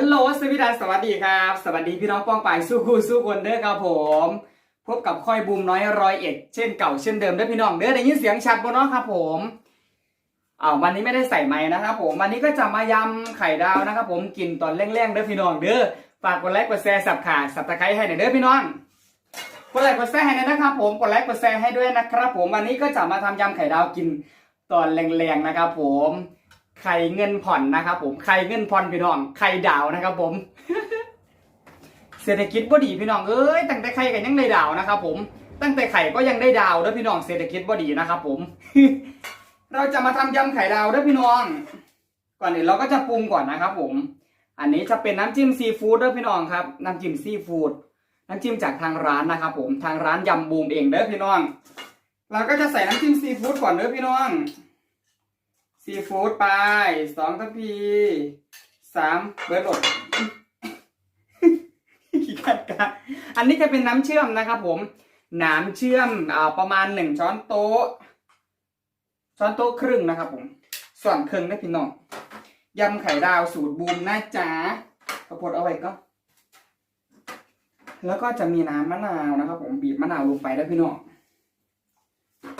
ฮัลโหลสวีดัสสวัสดีครับ สวัสดีพี่น้องป้องปายสู้คู่สู้คนเด้อครับผม พบกับค่อยบูมน้อยร้อยเอ็ดเช่นเก่าเช่นเดิมเด้อพี่น้องเด้อได้ยินเสียงชัดบนน้องครับผมอ้าววันนี้ไม่ได้ใส่ไม้นะครับผมวันนี้ก็จะมายำไข่ดาวนะครับผมกินตอนแรงๆเด้อพี่น้องเด้อฝากกดไลค์กดแชร์สับขาสับตะไคร้ให้หน่อยเด้อพี่น้องกดไลค์กดแชร์ให้หน่อยนะครับผมกดไลค์กดแชร์ให้ด้วยนะครับผมวันนี้ก็จะมาทำยำไข่ดาวกินตอนแรงๆนะครับผม ไข่เงินผ่อนนะครับผมไข่เงินผ่อนพี่น้องไข่ดาวนะครับผม เศรษฐกิจบ่ดีพี่น้องเอ้ยตั้งแต่ไข่ก็ยังได้ดาวนะครับผมตั้งแต่ไข่ก็ยังได้ดาวเด้อพี่น้องเศรษฐกิจบ่ดีนะครับผม เราจะมาทำยำไข่ดาวเด้อพี่น้อง ก่อนอื่นเราก็จะปรุงก่อนนะครับผม อันนี้จะเป็นน้ำจิ้มซีฟู้ดเด้อพี่น้องครับ น้ำจิ้มซีฟู้ดน้ำจิ้มจากทางร้านนะครับผมทางร้านยำบูมเองเด้อพี่น้อง เราก็จะใส่น้ำจิ้มซีฟู้ดก่อนเด้อพี่น้อง ซีฟู้ดไปสองทัพพีสามเบิร์ดหลดขี้ขัดกันอันนี้จะเป็นน้ำเชื่อมนะครับผม น้ำเชื่อมอ่าประมาณหนึ่งช้อนโต๊ะ ช้อนโต๊ะครึ่งนะครับผม ส่วนครึ่งนะพี่น้องยำไข่ดาวสูตรบูมนะจ๊ะข้าวโพดเอาไว้ก็ แล้วก็จะมีน้ำมะนาวนะครับ ผมบีบมะนาวลงไปได้พี่น้อง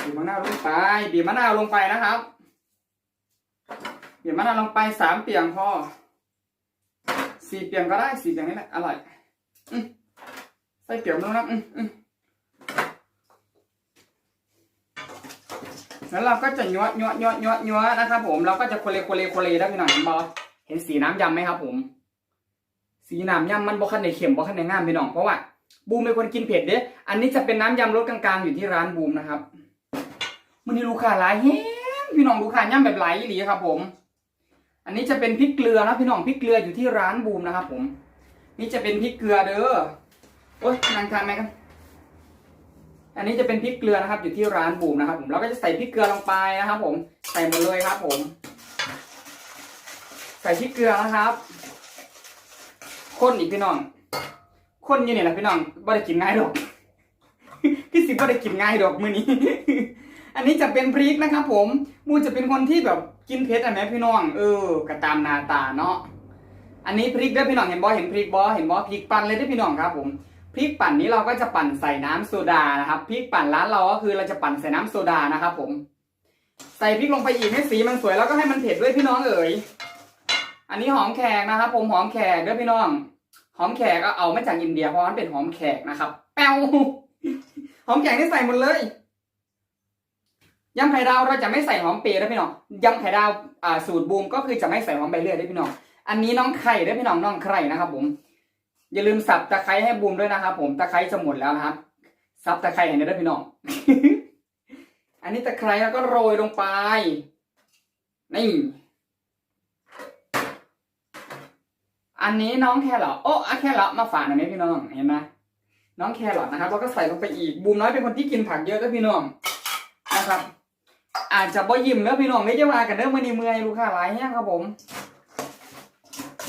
บีบมะนาวลงไปบีบมะนาวลงไปนะครับ เดี๋ยวมะนาวลงไปสามเปียงพอสี่เปียงก็ได้สี่เปียงนี่แหละอร่อยอใส่เปียงลงนะแล้วเราก็จะยัวยัวยัวยัวยัวนะครับผมเราก็จะโคเลโคเลโคเลได้พี่หน่อยบอเห็นสีน้ำยำไหมครับผม สีน้ำยำมันบ่คันในเข็มบ่คันในงามพี่น้องเพราะว่าบูมเป็นคนกินเผ็ดเด้อันนี้จะเป็นน้ำยำรสกลางๆอยู่ที่ร้านบูมนะครับมันนี่ลูกค้าหลายแฮงพี่น้องลูกค้าย่ำแบบหลายอีหลีครับผม อันนี้จะเป็นพริกเกลือนะพี่น้องพริกเกลืออยู่ที่ร้านบูมนะครับ ผม นี่จะเป็นพริกเกลือเด้อโอ๊ยนางทานไหมกันอันนี้จะเป็นพริกเกลือนะครับ อยู่ที่ร้านบูมนะครับ ผมเราก็จะใส่พริกเกลือลงไปนะครับ ผมใส่หมดเลยครับ ผม ใส่พริกเกลือนะครับคนอีกพี่น้องคนอยี่นี่แหละพี่น้องบ่ได้กินง่ายดอกพี่สิบ่ได้กินง่ายดอกมื้อนี้ อันนี้จะเป็นพริกนะครับผมมูจะเป็นคนที่แบบกินเผ็ดอะแม่พี่น้องเออกระตามนาตาเนาะอันนี้พริกด้อพี่น้องเห็นบอเห็นพริกบอเห็นบอพริกปั่นเลยด้อพี่น้องครับผมพริกปั่นนี้เราก็จะปั่นใส่น้ำโซดานะครับพริกปั่นร้านเราก็คือเราจะปั่นใส่น้ำโซดานะครับผม ใส่พริกลงไปอีกให้สีมันสวยแล้วก็ให้มันเผ็ดด้วยพี่น้องเอ๋ยอันนี้หอมแขกนะครับ ผมหอมแขกด้อพี่น้อง หอมแขกก็เอามาจากอินเดียเพราะมันเป็นหอมแขกนะครับ แป้วหอมแขกนี่ใส่หมดเลย ยำไข่ดาวเราจะไม่ใส่หอมเปรี้ย์นะพี่น้องยำไข่ดาวอ่าสูตรบูมก็คือจะไม่ใส่หอมใบเลื่อยด้วยพี่น้อง อันนี้น้องไข่ด้วยพี่น้องน้องไข่นะครับ ผม อย่าลืมสับตะไคร้ให้บูมด้วยนะครับผมตะไคร้จะหมดแล้วนะครับสับตะไคร้เห็นไหมด้พี่น้อง อันนี้ตะไคร้แล้วก็โรยลงไปนี่อันนี้น้องแครอทโอ้อะแครอทมาฝากหน่อยไหมพี่น้องเห็นไหมน้องแครอทนะครับเราก็ใส่ลงไปอีกบูมน้อยเป็นคนที่กินผักเยอะด้วยพี่น้องนะครับ อาจจะบ่ยิ้มแล้วพี่น้องไม่จะมากันเด้อมื่อนี้เมื่อยลูกค้าหลายแห้งครับผม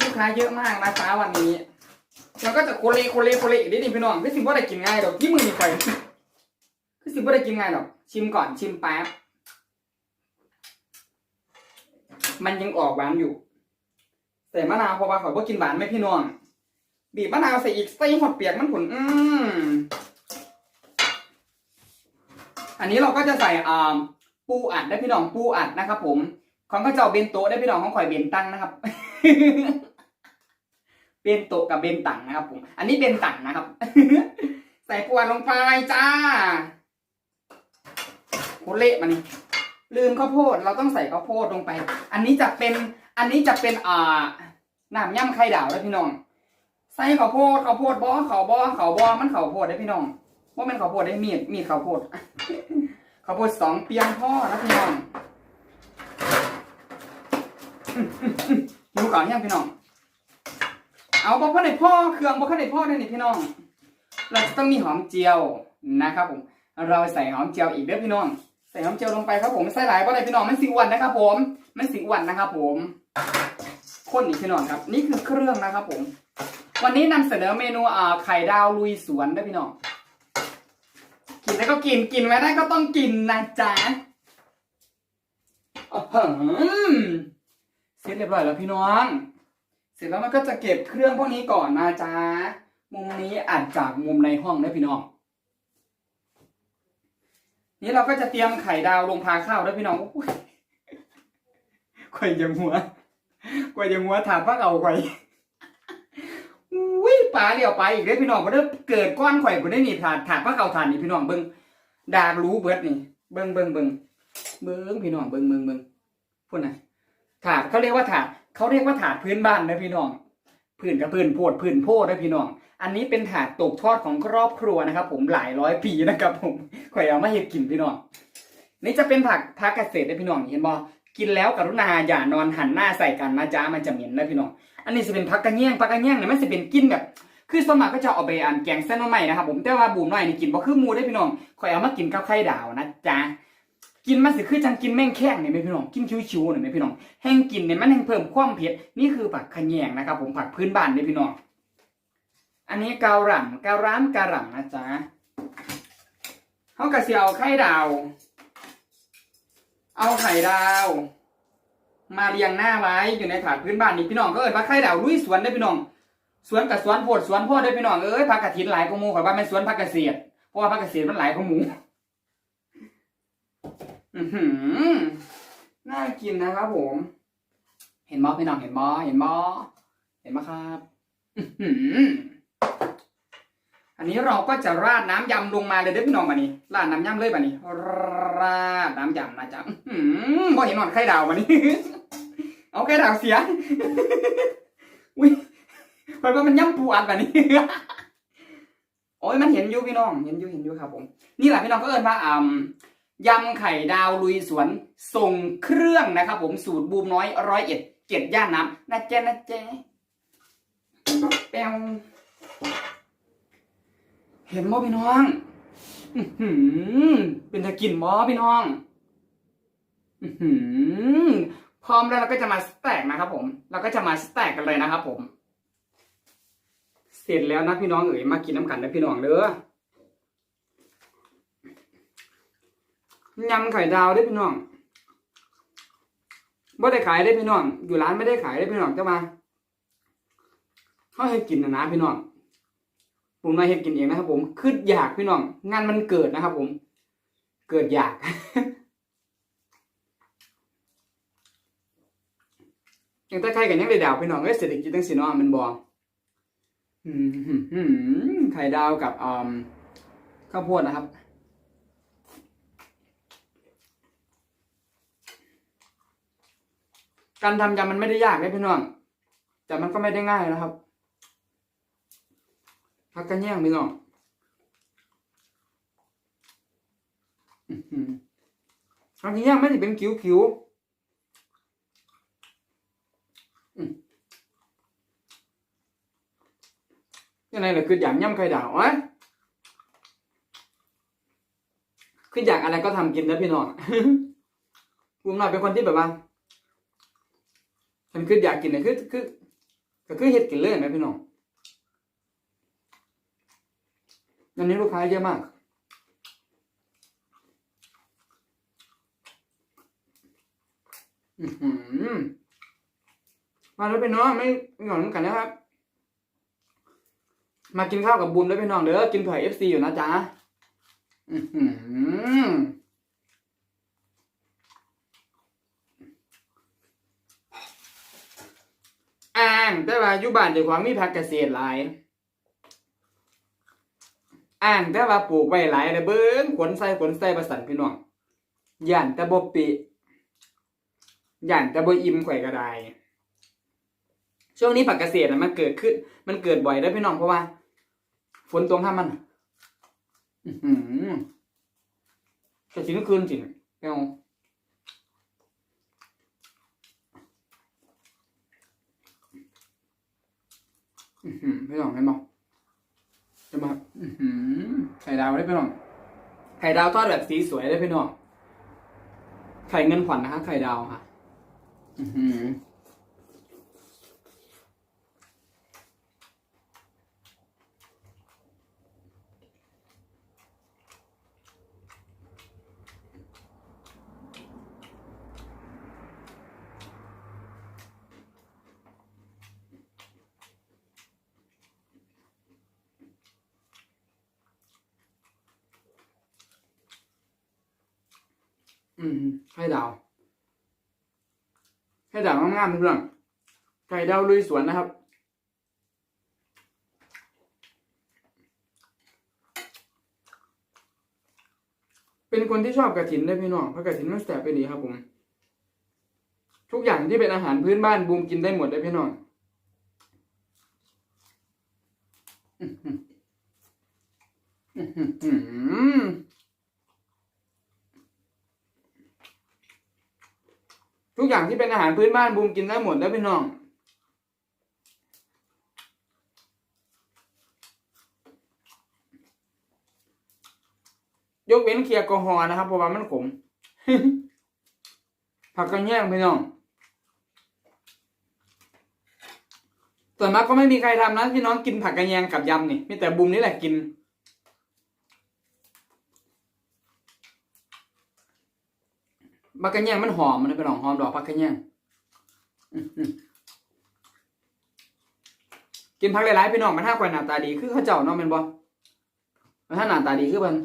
ลูกค้าเยอะมากนะฟ้าวันนี้แล้วก็จะโคเลโคเลโคเลอีกนิดนึงพี่น้องคือสิบ่ได้กินง่ายดอกที่มือนี่ไปคือสิบ่ได้กินง่ายดอก ชิมก่อนชิมแป๊บมันยังออกหวานอยู่ใส่มะนาวพราะว่าข่อยบ่กินหวานไหมพี่น้อง บีบมะนาวใส่อีกใส่หอดเปียกมันผุนอืมอันนี้เราก็จะใส่อ่า ปูอัดได้พี่น้องปูอัดนะครับ ผม ของก็จะเอาเบนโตได้พี่น้องของข่อยเบนตังนะครับ เบนโตกับเบนตังนะครับ ผม อันนี้เบนตังนะครับ ใส่ปูอัดลงไปจ้าโคเละมันลืมข้าวโพดเราต้องใส่ข้าวโพดลงไป อันนี้จะเป็น อันนี้จะเป็นอ่าน้ำย่ำไข่ดาวได้พี่น้องใส่ข้าวโพดข้าวโพดบ่ข้าวบ่ข้าวบ่มันข้าวโพดได้พี่น้องว่ามันข้าวโพดได้มีดมีดข้าวโพด ข้าวโพดสองเปียงพ่อนะพี่น้องดูก่อนยังพี่น้อง เอาบ่ข้าในพ่อเครื่องบ่ข้าในพ่อได้นี่พี่น้อง เราจะต้องมีหอมเจียวนะครับผม เราใส่หอมเจียวอีกเด้อพี่น้อง ใส่หอมเจียวลงไปครับผมใส่หลายบ่ได้พี่น้องมันสิอ้วนนะครับ ผม มันสิอ้วนนะครับผมข้นอีกพี่น้องครับ นี่คือเครื่องนะครับผม วันนี้นำเสนอเมนูอ่าไข่ดาวลุยสวนด้พี่น้อง กินได้ก็กินกินไม่ได้ก็ต้องกินนะจ๊ะอื้อหือเสร็จเรียบร้อยแล้วพี่น้อง เสร็จแล้วมันก็จะเก็บเครื่องพวกนี้ก่อนนะจ๊ะ มุมนี้อัดจากมุมในห้องนะพี่น้อง นี่เราก็จะเตรียมไข่ดาวลงพาข้าวด้วยพี่น้องอ้ยข่ยยังหัวข่ยยังหัวถาดพักเอาข่อยอุ้ย ปลาเลี้ยวไปอีกเลยพี่น้องก็เริ่มเกิดก้อนข่อยก็ได้นี่ถาดถาดพักเอาถาดนี่พี่น้องเบิ้งดากรู้เบิดนี่ เบิ้งเบิ้งเบิ้งเบิ้งพี่น้องเบิ้งเบิ้งเบิ้งพูดนะถาดเขาเรียกว่าถาดเขาเรียกว่าถาดพื้นบ้านนะพี่น้องพื้นกับพื้นโพดพื้นโพดนะพี่น้อง อันนี้เป็นถาดตกทอดของครอบครัวนะครับ ผมหลายร้อยปีนะครับ ผมข่อยเอามาเห็ดกินพี่น้องนี่จะเป็นผักผักเกษตรนะพี่น้องเห็นบอ กินแล้วกรุณาอย่านอนหันหน้าใส่กันนะจ๊ะมันจะเหม็นนะพี่น้อง อันนี้จะเป็นผักกระเงี้ยงผักกระเงี้ยงเนี่ยมันจะเป็นกินแบบ คือสมัครก็จะเอาไปอันแกงเส้นมาใหม่นะครับผมแต่ว่าบูมน้อยนี่กินบ่คือมูได้พี่น้องข่อยเอามากินกับไข่ดาวนะจ๊ะกินมันสิคือจังกินแม่งแข้งเนี่ยไหมพี่น้องกินชิวๆเนี่ยไหมพี่น้องแห้งกินเนี่ยมันแห้งเพิ่มความเผ็ดนี่คือผักขะแยงนะครับ ผมผักพื้นบ้านเนี่ยพี่น้องอันนี้เกาหล่ำเการ้านกะหล่ำนะจ๊ะเขากระเสียวไข่ดาว เอาไข่ดาว มาเรียงหน้าไว้อยู่ในถาดพื้นบ้านนี่พี่น้องก็เอิ้นว่าไข่ดาวลุยสวนได้พี่น้อง สวนกับสวนโพดสวนพ่อได้พี่น้องเอ้ยผักกระถินหลายกว่าหมูข่อยว่าเป็นสวนผักเกษตรเพราะว่าผักเกษตรมันหลายกว่าหมูอือหือน่ากินนะครับผม เห็นบอพี่น้องเห็นบอเห็นบอเห็นไหมครับ อื้อหือ อันนี้เราก็จะราดน้ำยำลงมาเลยเด้อพี่น้องบันนี้ราดน้ำยำเลยบันนี้ ราดน้ำยำนะจ๊ะอื้อหือเห็นหนอนไข่ดาวบันนี้ เอาไข่ดาวเสียอุ้ยเพราะว่ามันย่ำปูอัดบันนี้โอ้ยมันเห็นอยู่พี่น้องเห็นอยู่เห็นอยู่ครับผม นี่แหละพี่น้องก็เอิ้นว่าอ่ำยำไข่ดาวลุยสวนส่งเครื่องนะครับผมสูตรบูมน้อยร้อยเอ็ดเจ็ดย่านน้ำนะเจ๊นะเจ๊แปว เห็นบ่พี่น้องเป็นตะกินบ่พี่น้องพร้อมแล้วเราก็จะมาสแต็กนะครับผม เราก็จะมาสแต็กกันเลยนะครับผม เสร็จแล้วนะพี่น้องเอ๋ยมากินน้ำกันนะพี่น้องเด้อยำไข่ดาวได้พี่น้องไม่ได้ขายได้พี่น้อง อยู่ร้านไม่ได้ขายได้พี่น้องจะมาเขาให้กินนะนะพี่น้อง ผมมาเฮ็ดกินเองนะครับ ผมคืออยากพี่น้องงานมันเกิดนะครับ ผม เกิดอยาก ยังต่ใครกันยังได้ดาวพี่น้องเอ้ยเศรษฐกิจตั้งสิเนาะมันบอไข่ดาวกับข้าวโพดนะครับการทำยำมันไม่ได้ยากเลยพี่น้อง แต่มันก็ไม่ได้ง่ายนะครับ พักกันแย่งพี่น้องอื้อหือพักกันแย่งไม่ได้เป็นคิ้วคิ้วยังไงล่ะคืออยางย่ำไข่ดาววะคืออยากอะไรก็ทำกินนะพี่น้องผมหน่อยเป็นคนที่แบบว่าฉันคืออยากกินเนี่ยคือคือก็คือเห็ดกินเลยไหมพี่น้อง อันนี้ลูกค้าเยอะมาก อือหือมาแล้วพี่น้องไม่ไม่หย่อนกันนะครับ มากินข้าวกับบุญด้วยพี่น้องเด้อกินเผื่อเอฟซีอยู่นะจ๊ะอืมอ่างแต่ว่าอยู่บ้านเจ้าของมีผักเกษตรหลาย อ่างแต่ว่าปลูกไว้หลายเลยเบิ้งขนใส่ขนใส่ประสันพี่น้องย่านแต่บ่ปิย่านแต่บ่อิ่มข่อยก็ได้ช่วงนี้ผักเกษตรมันเกิดขึ้น มันเกิดบ่อยเด้อพี่น้องเพราะว่า ฝนตกห้ามมันอือหือแต่จริงก็คืนจริงเอาอือหือพี่น้องเห็นบ่ จะมาไข่ดาวได้พี่น้อง ไข่ดาวทอดแบบสีสวยได้พี่น้อง ไข่เงินขวัญนะคะไข่ดาวค่ะ อือหือ อืมไข่ดาวไข่ดาวง่ามๆเพื่อนไข่ดาวลุยสวนนะครับ เป็นคนที่ชอบกระถินได้พี่น้องเพราะกระถินมันแสบไปดีครับผม ทุกอย่างที่เป็นอาหารพื้นบ้านบูมกินได้หมดเลยพี่น้องอื้อหืออื้อหื ทุกอย่างที่เป็นอาหารพื้นบ้านบูมกินได้หมดแล้วพี่น้อง ยกเว้นเคียร์กอฮอนะครับเพราะว่ามันขม ผักกระแยงพี่น้องส่วนมากก็ไม่มีใครทำนะพี่น้องกินผักกระแยงกับยำนี่มีแต่บุมนี่แหละกิน ผักกระแยงมันหอมมันเป็นหอมหอมดอกผักกระแยงกินผักหลายๆพี่น้องมันห้ากว่าหน้าตาดีคือเขาเจ้าเนาะแมันบ่มันถ้าหน้าตาดีคือมัน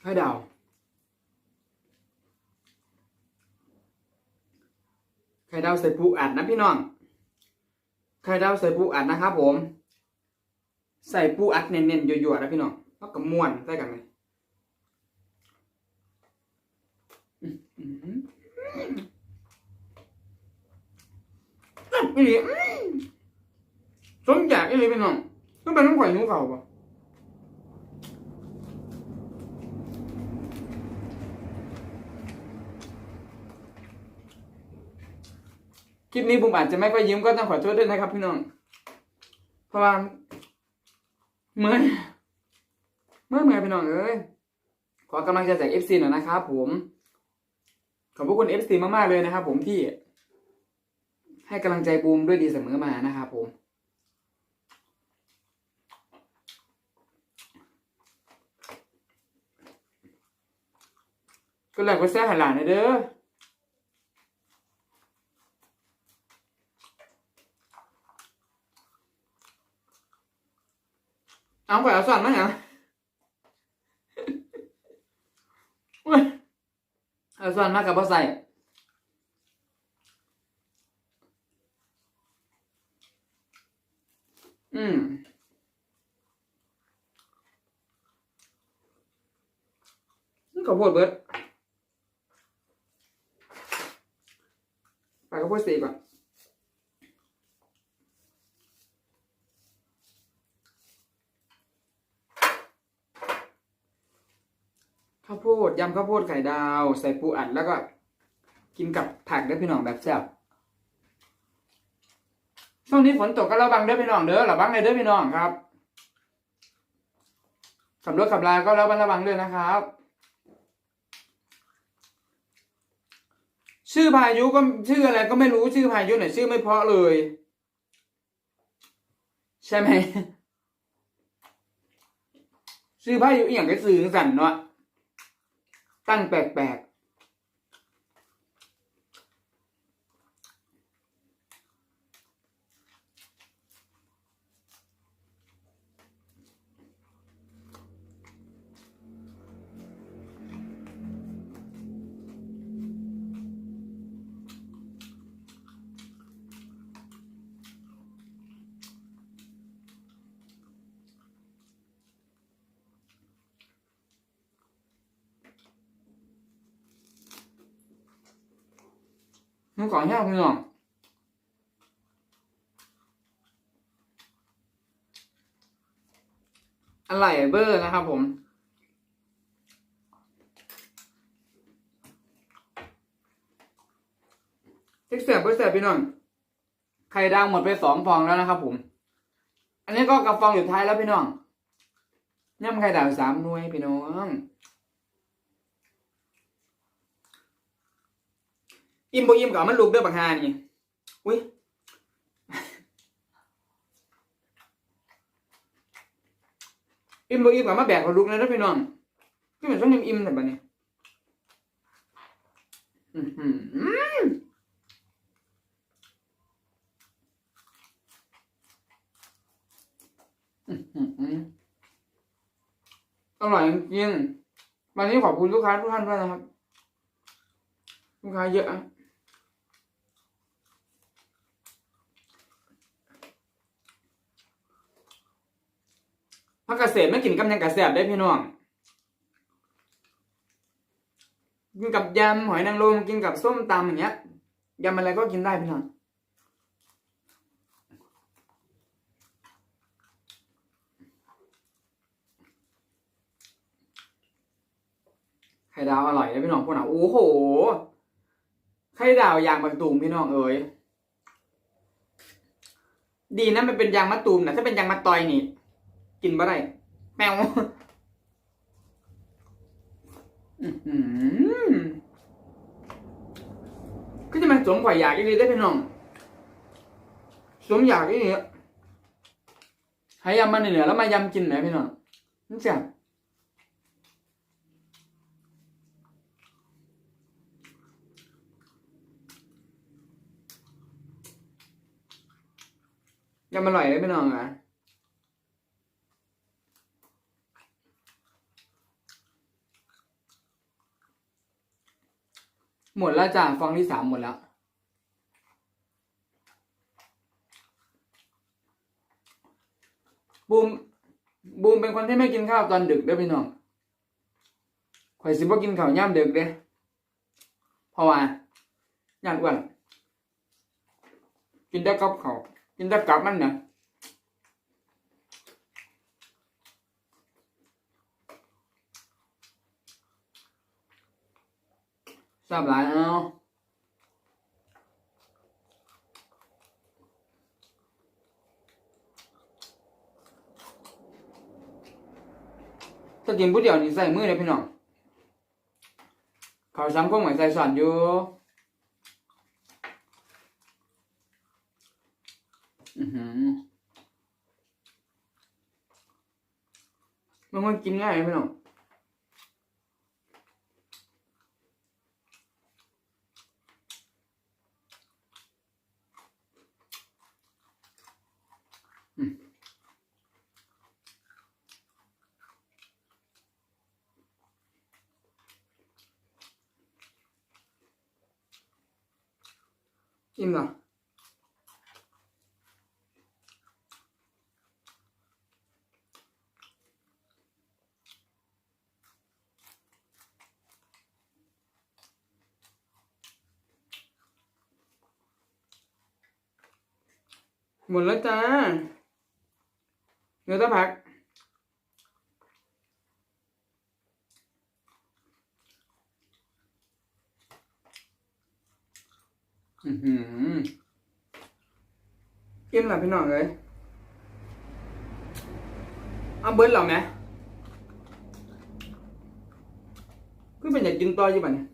ไข่ดาวไข่ดาวใส่ปูอัดนะพี่น้องไข่ดาวใส่ปูอัดนะครับผม ใส่ปูอัดเน้นๆยั่วๆนะพี่น้องแล้วก็ม้วนใส่กันเลยอื้อหืออีหลีอื้อสมอยากอีหลีพี่น้องต้องเป็นน้ำข่อยหิวเข่าปะคลิปนี้ผมอาจจะไม่ค่อยยิ้มก็ต้องขอโทษด้วยนะครับพี่น้อง เพราะว่า เมื่อยเมื่อเมื่อยพี่น้องเอ้ยขอกำลังใจจาก FC หน่อยนะครับผมขอบพระคุณ FC มากๆเลยนะครับผมที่ ให้กำลังใจบูมด้วยดีเสมอมานะครับผมก็เลยก็แซ่หันหลานเด้อ เอาไปเอาส่วนมั้งเหรอเว้ยเอาส่วนมากกับพ่อใส่อืมนี่ข้าวโพดเบิร์ดไปข้าวโพดสีก่อน ข้าวโพดยำข้าวโพดไข่ดาว ใส่ปูอัดแล้วก็ กินกับผักด้วยพี่น้องแบบแซ่บช่วงนี้ฝนตกก็ระวังเด้อพี่น้องเด้อระวังเลยเด้อพี่น้องครับขับรถขับลาก็ระวังระวังด้วยนะครับ ชื่อพายุก็ชื่ออะไรก็ไม่รู้ชื่อพายุไหนชื่อไม่เพาะเลย ใช่ไหมชื่อพายุอย่างก็สื่อสั่นเนาะ ตั้งแปลก มันก่อนแห้งพี่น้องอะไรเบอร์นะครับผมเท็กเสียบเพื่อเสียบพี่น้องไข่ดาวหมดไปสองฟองแล้วนะครับผม อันนี้ก็กับฟองอยู่ท้ายแล้วพี่น้องย่ำไข่ดาวสามหน่วยพี่น้อง อิ่มบ่อิ่มกับมันลูกเด้อบักฮานี่อุ้ยอิ่มบ่อิ่มกับมาแบกกับลูกเลยนะพี่น้องที่มันต้องอิ่มๆแต่บัดนี้อื้อหืออื้อหืออร่อยจริงวันนี้ขอบคุณลูกค้าทุกท่านด้วยนะครับ ลูกค้าเยอะ ผักเกษตรไม่กินกับยังกระแสบได้พี่น้องกินกับยำหอยนางรมกินกับส้มตำอย่างเงี้ยยำอะไรก็กินได้พี่น้องไข่ดาวอร่อยเลยพี่น้องพวกน่ะโอ้โหไข่ดาวยางมะตูมพี่น้องเอ๋ยดีนะมันเป็นยางมะตูมนะถ้าเป็นยางมะตอยนี่ กินบ่ได้แมวอื้อหือก็จะมาสวมข่อยอยากอีกได้พี่น้องสวมอยากอีกให้ยำมันเหนือแล้วมายำกินไหมพี่น้องนี่จ้ะยำอร่อยเลยพี่น้องอะ หมดแล้วจ้ะฟองที่สามหมดแล้ว บูมบูมเป็นคนที่ไม่กินข้าวตอนดึกด้อพี่น้องข่อยสิบ่กินข้าวย่ามดึกเด้เพราะว่าย่านอ้วนกินได้กับข้าวกินได้กับมันนะ ทราบหลายเอาถ้ากินผู้เดียวนี่ใส่มือเลยพี่น้องข้าวสังคมเหมือนใส่สอนอยู่อือหือมันมันกินง่ายพี่น้อง อิ่มเหรอหมดแล้วจ้าเนื้อตะพัก อือหือ อิ่มหลับพี่น้องเลยเอาเบิร์ดเหรอแม่ก็เป็นอยากกินต่ออยู่ป่ะเนี่ย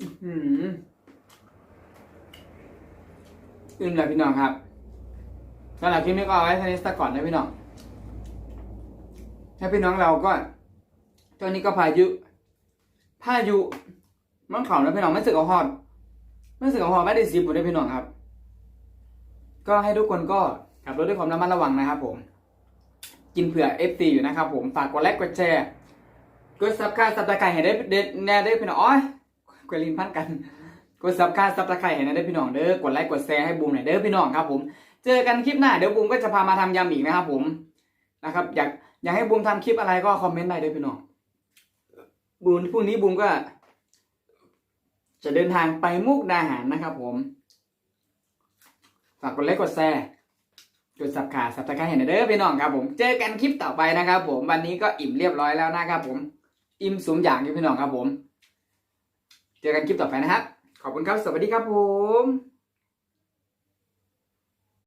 อื้อหืออื่นแหละพี่น้องครับ หรับคลิปนี้ก็เอาไว้เท่นี้สักก่อนนะพี่น้องให้พี่น้องเราก็ตอนนี้ก็พายุ พายุมันเข่าแล้วพี่น้องไม่สึกเอาหอดไม่สึกเอาหอดไม่ได้ซีบุได้พี่น้องครับ ก็ให้ทุกคนก็ขับรถด้วยความระมัดระวังนะครับผมกินเผื่อเอฟซีอยู่นะครับผมฝากกดไลค์กดแชร์กดซับค่าซับตะไคร้ให้ได้เด็ดแน่ได้พี่น้องอ้อยกดลินพันกันกดซับค่าซับตะไคร้ให้นะเด้พี่น้องเด้อกดไลค์กดแชร์ให้บูมหน่อยเด้อพี่น้องครับผม เจอกันคลิปหน้าเดี๋ยวบูมก็จะพามาทำยำอีกนะครับผมนะครับ อยากอยากให้บูมทำคลิปอะไรก็คอมเมนต์ได้ด้อพี่น้องบูมพรุ่งนี้บูมก็ จะเดินทางไปมุกดาหารนะครับ ผมฝากกดไลค์กดแชร์กดซับขาซับตะไคร้ให้หน่อยเด้อพี่น้องครับผมเจอกันคลิปต่อไปนะครับ ผมวันนี้ก็อิ่มเรียบร้อยแล้วนะครับผม อิ่มสมอย่างอยู่พี่น้องครับผม เจอกันคลิปต่อไปนะครับ ขอบคุณครับ สวัสดีครับผม